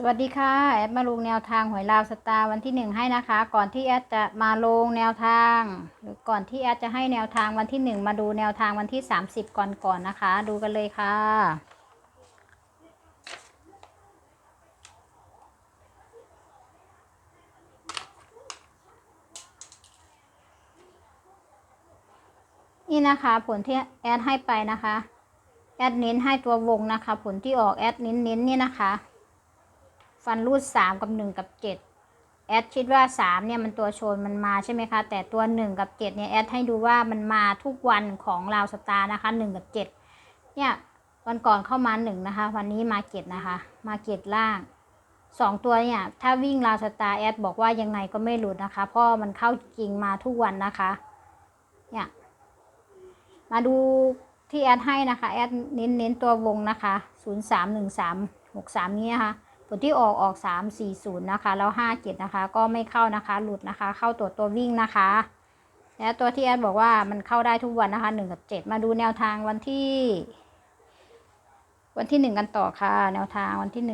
สวัสดีค่ะแอดมาลงแนวทางหวยลาวสตาร์วันที่หนึ่งให้นะคะ ก่อนที่แอดจะมาลงแนวทาง หรือก่อนที่แอดจะให้แนวทางวันที่หนึ่งมาดูแนวทางวันที่สามสิบก่อนก่อนนะคะ ดูกันเลยค่ะ นี่นะคะผลที่แอดให้ไปนะคะ แอดเน้นให้ตัววงนะคะ ผลที่ออกแอดเน้นเน้นนี่นะคะ ฟันรูดสามกับหนึ่งกับเจ็ดแอดคิดว่าสามเนี่ยมันตัวโชนมันมาใช่ไหมคะ แต่ตัวหนึ่งกับเจ็ดเนี่ยแอดให้ดูว่ามันมาทุกวันของราวสตาร์นะคะหนึ่งกับเจ็ดเนี่ยวันก่อนเข้ามาหนึ่งนะคะ วันนี้มาเจ็ดนะคะ มาเจ็ดล่างสองตัวเนี่ยถ้าวิ่งราวสตาร์แอดบอกว่ายังไงก็ไม่หลุดนะคะ เพราะมันเข้าจริงมาทุกวันนะคะ เนี่ยมาดูที่แอดให้นะคะ แอดเน้นเน้นตัววงนะคะศูนย์สามหนึ่งสามหกสามนี้นะคะ ผลที่ออกออก 3 4 0 นะคะ แล้ว 5 7 นะคะ ก็ไม่เข้านะคะ หลุดนะคะ เข้าตัวตัววิ่งนะคะ และตัวที่แอดบอกว่ามันเข้าได้ทุกวันนะคะ 1 กับ 7 มาดูแนวทางวันที่ วันที่ 1 กันต่อค่ะ แนวทางวันที่ 1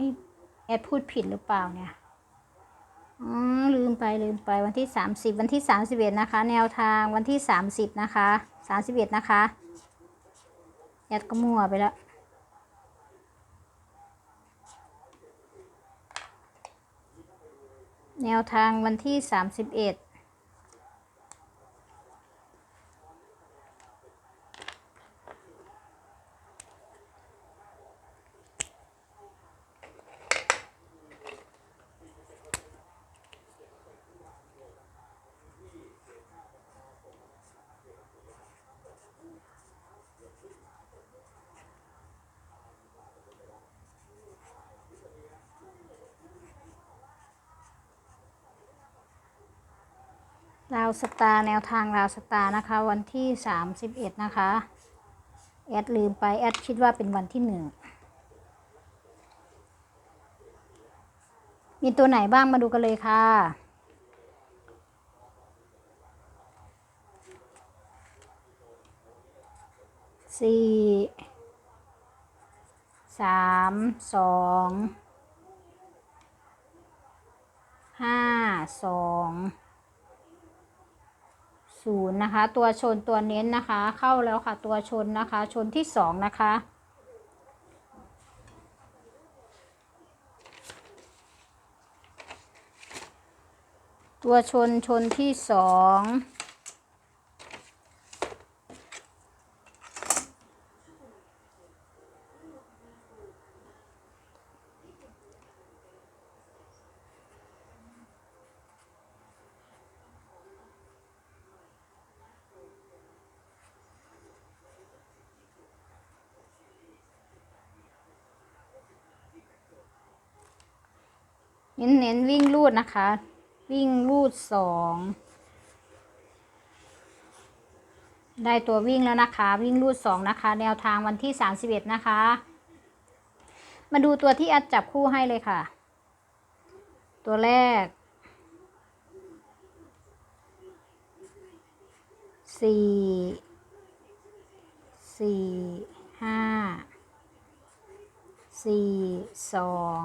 นี่ แอดพูดผิดหรือเปล่าเนี่ยอืมลืมไปลืมไปวันที่สามสิบวันที่สามสิบเอ็ดนะคะ แนวทางวันที่สามสิบนะคะสามสิบเอ็ดนะคะแอดก็มั่วไปแล้วแนวทางวันที่สามสิบเอ็ด ราวสตาร์แนวทางราวสตาร์นะคะ วันที่สามสิบเอ็ดนะคะ แอดลืมไป แอดคิดว่าเป็นวันที่หนึ่งมีตัวไหนบ้างมาดูกันเลยค่ะ สี่สามสองห้าสอง ศูนย์นะคะ ตัวชนตัวเน้นนะคะ เข้าแล้วค่ะตัวชนนะคะ ชนที่สองนะคะตัวชนชนที่สอง น้นเน้นวิ่งลูดนะคะ วิ่งลูดสองได้ตัววิ่งแล้วนะคะ วิ่งลูดสองนะคะ แนวทางวันที่สามสิบเอ็ดนะคะ มาดูตัวที่แอดจับคู่ให้เลยค่ะ ตัวแรกสี่สี่ห้าสี่สอง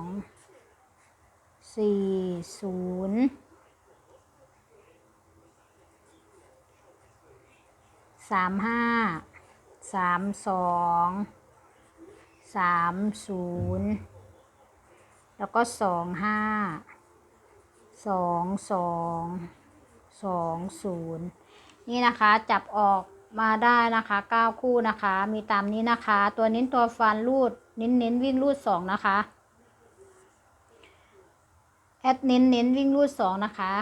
สี่ศูนย์สามห้าสามสองสามศูนย์แล้วก็สองห้าสองสองสองศูนย์นี่นะคะจับออกมาได้นะคะเก้าคู่นะคะ มีตามนี้นะคะ ตัวเน้นตัวฟันรูดเน้นเน้นวิ่งรูดสองนะคะ แอดเน้นเน้นวิ่งรูดสองนะคะ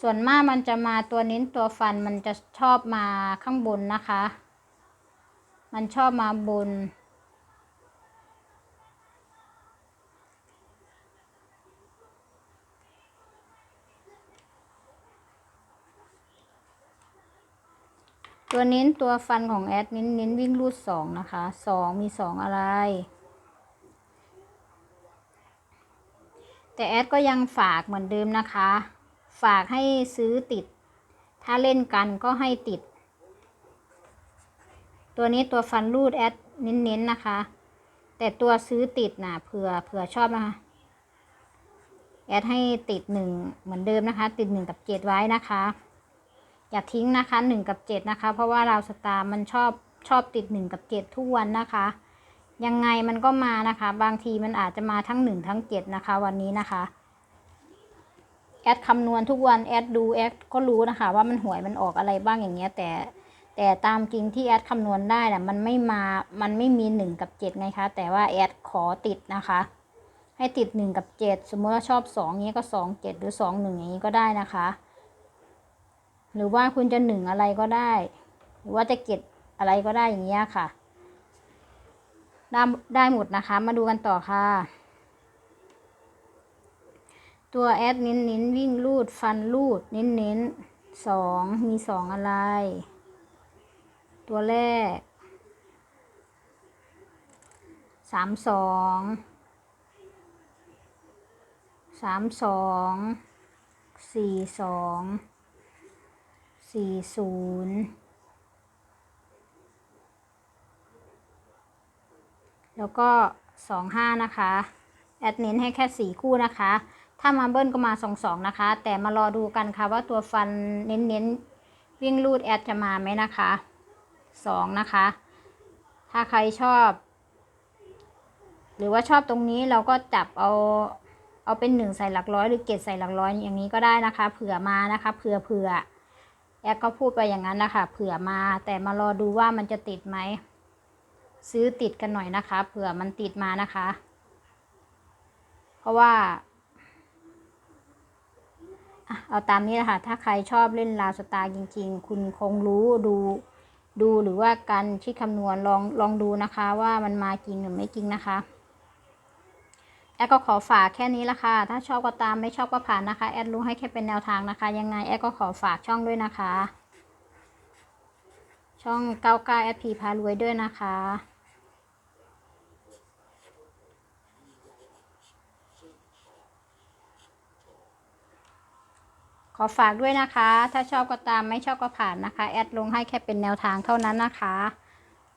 ส่วนมากมันจะมาตัวเน้นตัวฟันมันจะชอบมาข้างบนนะคะ มันชอบมาบน ตัวเน้นตัวฟันของแอดเน้นเน้นวิ่งรูดสองนะคะสองมีสองอะไร แต่แอดก็ยังฝากเหมือนเดิมนะคะ ฝากให้ซื้อติด ถ้าเล่นกันก็ให้ติด ตัวนี้ตัวฟันรูดแอดเน้นๆนะคะ แต่ตัวซื้อติดนะเผื่อเผื่อชอบนะคะแอดให้ติดหนึ่งเหมือนเดิมนะคะ ติดหนึ่งกับเจ็ดไว้นะคะ อย่าทิ้งนะคะหนึ่งกับเจ็ดนะคะ เพราะว่าเราวสตาร์มันชอบชอบติดหนึ่งกับเจ็ดทุกวันนะคะ ยังไงมันก็มานะคะ บางทีมันอาจจะมาทั้งหนึ่งทั้งเจ็ดนะคะ วันนี้นะคะ แอดคำนวณทุกวันแอดดูแอดก็รู้นะคะ ว่ามันหวยมันออกอะไรบ้างอย่างเงี้ย แต่ แต่ตามจริงที่แอดคำนวณได้น่ะมันไม่มามันไม่มีหนึ่งกับเจ็ดไงคะ แต่ว่าแอดขอติดนะคะ ให้ติดหนึ่งกับเจ็ดสมมติว่าชอบสองเงี้ยก็สองเจ็ดหรือสองหนึ่งอย่างนี้ก็ได้นะคะ หรือว่าคุณจะหนึ่งอะไรก็ได้ หรือว่าจะเก็ดอะไรก็ได้อย่างเงี้ยค่ะ ได้ได้หมดนะคะ มาดูกันต่อค่ะ ตัวแอดเน้นเน้นวิ่งลูดฟันลูดเน้นเน้นสองมีสองอะไร ตัวแรกสามสองสามสองสี่สองสี่ศูนย์ แล้วก็สองห้านะคะ แอดเน้นให้แค่สี่คู่นะคะ ถ้ามาเบิ้ลก็มาสองสองนะคะ แต่มารอดูกันค่ะว่าตัวฟันเน้นๆ วิ่งลูดแอดจะมาไหมนะคะสองนะคะ ถ้าใครชอบ หรือว่าชอบตรงนี้เราก็จับเอาเอาเป็นหนึ่งใส่หลักร้อยหรือเกตใส่หลักร้อยอย่างนี้ก็ได้นะคะ เผื่อมานะคะเผื่อเผื่อแอดก็พูดไปอย่างนั้นนะคะเผื่อมาแต่มารอดูว่ามันจะติดไหม ซื้อติดกันหน่อยนะคะ เผื่อมันติดมานะคะ เพราะว่าเอาตามนี้แหละค่ะถ้าใครชอบเล่นลาวสตาร์จริง ๆ คุณคงรู้ดูดูหรือว่าการคิดคำนวณลองลองดูนะคะ ว่ามันมาจริงหรือไม่จริงนะคะแอดก็ขอฝากแค่นี้ละค่ะ ถ้าชอบก็ตามไม่ชอบก็ผ่านนะคะ แอดรู้ให้แค่เป็นแนวทางนะคะ ยังไงแอดก็ขอฝากช่องด้วยนะคะ ช่องเก้าเก้าแอดพีพารวยด้วยนะคะ อฝากด้วยนะคะ ถ้าชอบก็ตามไม่ชอบก็ผ่านนะคะ แอดลงให้แค่เป็นแนวทางเท่านั้นนะคะ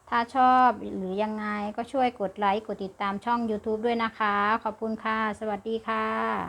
ถ้าชอบหรือยังไงก็ช่วยกดไลค์ กดติดตามช่อง YouTube ด้วยนะคะ ขอบคุณค่ะ สวัสดีค่ะ